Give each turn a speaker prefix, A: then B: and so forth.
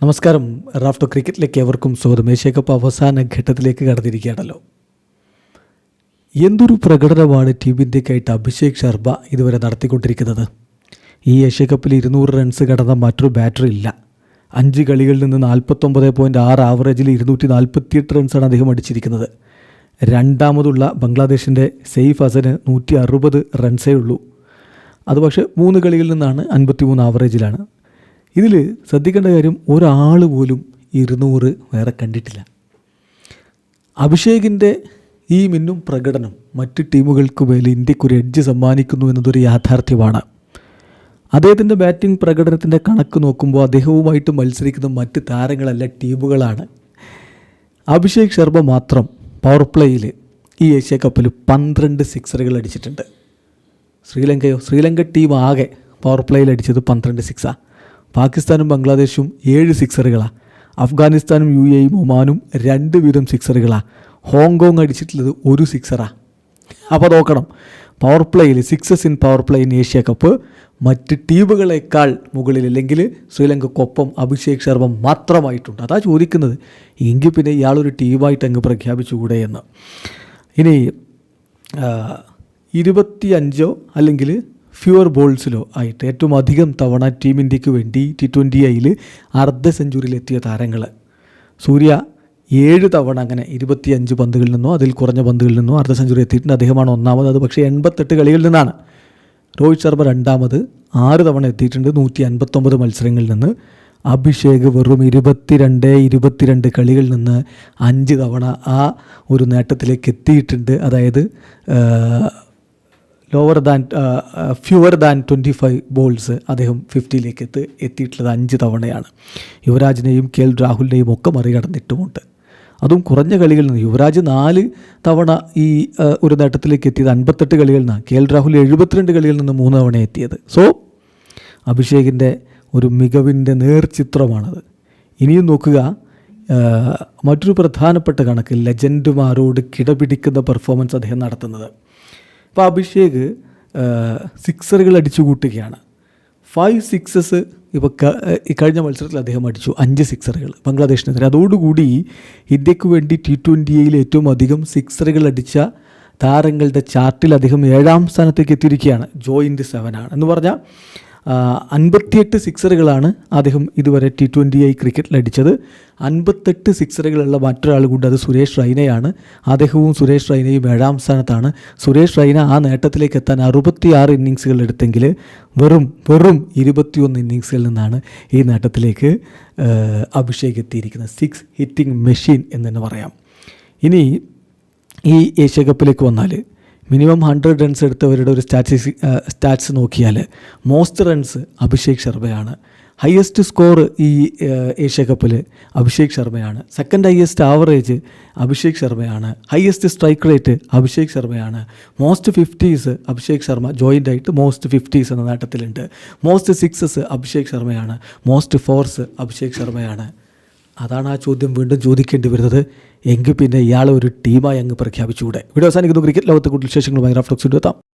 A: നമസ്കാരം. റാഫ്റ്റോ ക്രിക്കറ്റിലേക്ക് എവർക്കും സ്വാഗതം. Asia cup അവസാന ഘട്ടത്തിലേക്ക് കടന്നിരിക്കുകയാണല്ലോ. എന്തൊരു പ്രകടനമാണ് ടീം ഇന്ത്യക്കായിട്ട് അഭിഷേക് ശർമ്മ ഇതുവരെ നടത്തിക്കൊണ്ടിരിക്കുന്നത്? ഈ ഏഷ്യ കപ്പിൽ ഇരുന്നൂറ് റൺസ് കടന്ന മറ്റൊരു ബാറ്റർ ഇല്ല. അഞ്ച് കളികളിൽ നിന്ന് നാൽപ്പത്തൊമ്പത് പോയിന്റ് ആറ് ആവറേജിൽ ഇരുന്നൂറ്റി നാൽപ്പത്തിയെട്ട് റൺസാണ് അദ്ദേഹം അടിച്ചിരിക്കുന്നത്. രണ്ടാമതുള്ള ബംഗ്ലാദേശിന്റെ സെയ്ഫ് ഹസന് നൂറ്റി അറുപത് റൺസേ ഉള്ളൂ അത് പക്ഷേ മൂന്ന് കളികളിൽ നിന്നാണ് അൻപത്തി മൂന്ന് ആവറേജിലാണ് ഇതിൽ ശ്രദ്ധിക്കേണ്ട കാര്യം ഒരാൾ പോലും ഇരുന്നൂറ് വേറെ കണ്ടിട്ടില്ല. അഭിഷേകിന്റെ ഈ മിന്നും പ്രകടനം മറ്റ് ടീമുകൾക്ക് മേൽ ഇന്ത്യക്കൊരു എഡ്ജ് സമ്മാനിക്കുന്നു എന്നതൊരു യാഥാർത്ഥ്യമാണ്. അദ്ദേഹത്തിന്റെ ബാറ്റിംഗ് പ്രകടനത്തിന്റെ കണക്ക് നോക്കുമ്പോൾ അദ്ദേഹവുമായിട്ട് മത്സരിക്കുന്ന മറ്റ് താരങ്ങളല്ല ടീമുകളാണ്. അഭിഷേക് ശർമ്മ മാത്രം പവർ പ്ലേയിൽ ഈ ഏഷ്യ കപ്പിൽ പന്ത്രണ്ട് സിക്സറുകൾ അടിച്ചിട്ടുണ്ട്. ശ്രീലങ്കയോ ശ്രീലങ്ക ടീം ആകെ പവർ പ്ലേയിൽ അടിച്ചത് പന്ത്രണ്ട് സിക്സാണ് പാകിസ്ഥാനും ബംഗ്ലാദേശും ഏഴ് സിക്സറുകളാണ് അഫ്ഗാനിസ്ഥാനും യു എയും ഒമാനും രണ്ട് വീതം സിക്സറുകളാണ് ഹോങ്കോങ് അടിച്ചിട്ടുള്ളത് ഒരു സിക്സറാണ് അപ്പോൾ നോക്കണം. Power പ്ലേയിൽ sixes in power play in Asia cup മറ്റ് ടീമുകളെക്കാൾ മുകളിൽ അല്ലെങ്കിൽ ശ്രീലങ്കക്കൊപ്പം അഭിഷേക് ശർമ്മ മാത്രമായിട്ടുണ്ട്. അതാ ചോദിക്കുന്നത്. എങ്കിൽ പിന്നെ ഇയാളൊരു ടീമായിട്ട് അങ്ങ് പ്രഖ്യാപിച്ചുകൂടെ എന്ന്. ഇനി ഇരുപത്തി അഞ്ചോ അല്ലെങ്കിൽ ഫ്യൂവർ ബോൾസിലോ ആയിട്ട് ഏറ്റവും അധികം തവണ ടീം ഇന്ത്യയ്ക്ക് വേണ്ടി ടി ട്വന്റി ഐയിൽ അർദ്ധ സെഞ്ചുറിയിലെത്തിയ താരങ്ങൾ സൂര്യ ഏഴ് തവണ അങ്ങനെ ഇരുപത്തിയഞ്ച് പന്തുകളിൽ നിന്നോ അതിൽ കുറഞ്ഞ പന്തുകളിൽ നിന്നോ അർദ്ധ സെഞ്ചുറി എത്തിയിട്ടുണ്ട്. അദ്ദേഹമാണ് ഒന്നാമത് അത് പക്ഷേ എൺപത്തെട്ട് കളികളിൽ നിന്നാണ്. രോഹിത് ശർമ്മ രണ്ടാമത് ആറ് തവണ എത്തിയിട്ടുണ്ട് നൂറ്റി അൻപത്തൊമ്പത് മത്സരങ്ങളിൽ നിന്ന്. അഭിഷേക് വെറും ഇരുപത്തിരണ്ട് ഇരുപത്തിരണ്ട് കളികളിൽ നിന്ന് അഞ്ച് തവണ ആ ഒരു നേട്ടത്തിലേക്ക് എത്തിയിട്ടുണ്ട്. അതായത് lower than fewer than twenty five balls അദ്ദേഹം ഫിഫ്റ്റിയിലേക്ക് എത്തി എത്തിയിട്ടുള്ളത് അഞ്ച് തവണയാണ്. യുവരാജിനെയും കെ എൽ രാഹുലിനെയും ഒക്കെ മറികടന്നിട്ടുമുണ്ട്. അതും കുറഞ്ഞ കളികളിൽ നിന്ന്. യുവരാജ് നാല് തവണ ഈ ഒരു നേട്ടത്തിലേക്ക് എത്തിയത് അൻപത്തെട്ട് കളികളിൽ നിന്നാണ്. കെ എൽ രാഹുൽ എഴുപത്തിരണ്ട് കളികളിൽ നിന്ന് മൂന്ന് തവണ എത്തിയത്. സോ അഭിഷേകിന്റെ ഒരു മികവിന്റെ നേർചിത്രമാണത്. ഇനിയും നോക്കുക മറ്റൊരു പ്രധാനപ്പെട്ട കണക്ക് ലെജൻഡുമാരോട് കിടപിടിക്കുന്ന പെർഫോമൻസ് അദ്ദേഹം നടത്തുന്നത്. അപ്പോൾ അഭിഷേക് സിക്സറുകൾ അടിച്ചു കൂട്ടുകയാണ്. ഫൈവ് സിക്സസ് ഇപ്പോൾ കഴിഞ്ഞ മത്സരത്തിൽ അദ്ദേഹം അടിച്ചു. അഞ്ച് സിക്സറുകൾ ബംഗ്ലാദേശിനെതിരെ. അതോടുകൂടി ഇന്ത്യയ്ക്ക് വേണ്ടി ടി ട്വന്റിയിൽ ഏറ്റവും അധികം സിക്സറുകൾ അടിച്ച താരങ്ങളുടെ ചാർട്ടിൽ അദ്ദേഹം ഏഴാം സ്ഥാനത്തേക്ക് എത്തിയിരിക്കുകയാണ്. ജോയിന്റ് സെവനാണ് എന്ന് പറഞ്ഞാൽ അൻപത്തിയെട്ട് സിക്സറുകളാണ് അദ്ദേഹം ഇതുവരെ ടി ട്വന്റി ഐ ക്രിക്കറ്റിൽ അടിച്ചത്. അൻപത്തെട്ട് സിക്സറുകളുള്ള മറ്റൊരാൾ കൂടി അത് സുരേഷ് റൈനയാണ്. അദ്ദേഹവും സുരേഷ് റൈനയും ഏഴാം സ്ഥാനത്താണ്. സുരേഷ് റൈന ആ നേട്ടത്തിലേക്ക് എത്താൻ അറുപത്തിയാറ് ഇന്നിങ്സുകൾ എടുത്തെങ്കിൽ വെറും വെറും ഇരുപത്തിയൊന്ന് ഇന്നിങ്സുകളിൽ നിന്നാണ് ഈ നേട്ടത്തിലേക്ക് അഭിഷേക് എത്തിയിരിക്കുന്നത്. സിക്സ് ഹിറ്റിംഗ് മെഷീൻ എന്ന് തന്നെ പറയാം. ഇനി ഈ ഏഷ്യ കപ്പിലേക്ക് വന്നാൽ മിനിമം ഹൺഡ്രഡ് റൺസ് എടുത്തവരുടെ ഒരു സ്റ്റാറ്റിസ് സ്റ്റാറ്റ്സ് നോക്കിയാൽ മോസ്റ്റ് റൺസ് അഭിഷേക് ശർമ്മയാണ്. ഹയസ്റ്റ് സ്കോർ ഈ ഏഷ്യ കപ്പിൽ അഭിഷേക് ശർമ്മയാണ്. സെക്കൻഡ് ഹയസ്റ്റ് ആവറേജ് അഭിഷേക് ശർമ്മയാണ്. ഹയസ്റ്റ് സ്ട്രൈക്ക് റേറ്റ് അഭിഷേക് ശർമ്മയാണ്. Most fifties Abhishek Sharma joint ആയിട്ട് മോസ്റ്റ് ഫിഫ്റ്റീസ് എന്ന നേട്ടത്തിലുണ്ട്. മോസ്റ്റ് സിക്സസ് അഭിഷേക് ശർമ്മയാണ്. മോസ്റ്റ് ഫോർസ് അഭിഷേക് ശർമ്മയാണ്. അതാണ് ആ ചോദ്യം വീണ്ടും ചോദിക്കേണ്ടി വരുന്നത്. എങ്കിൽ പിന്നെ ഇയാളെ ഒരു ടീമായി അങ്ങ് പ്രഖ്യാപിച്ചുകൂടെ? വീഡിയോ അവസാനിക്കുന്നു. ക്രിക്കറ്റ് ലോകത്തെ കൂടുതൽ വിശേഷങ്ങളുമായി റഫ്ലക്സ് എത്താം.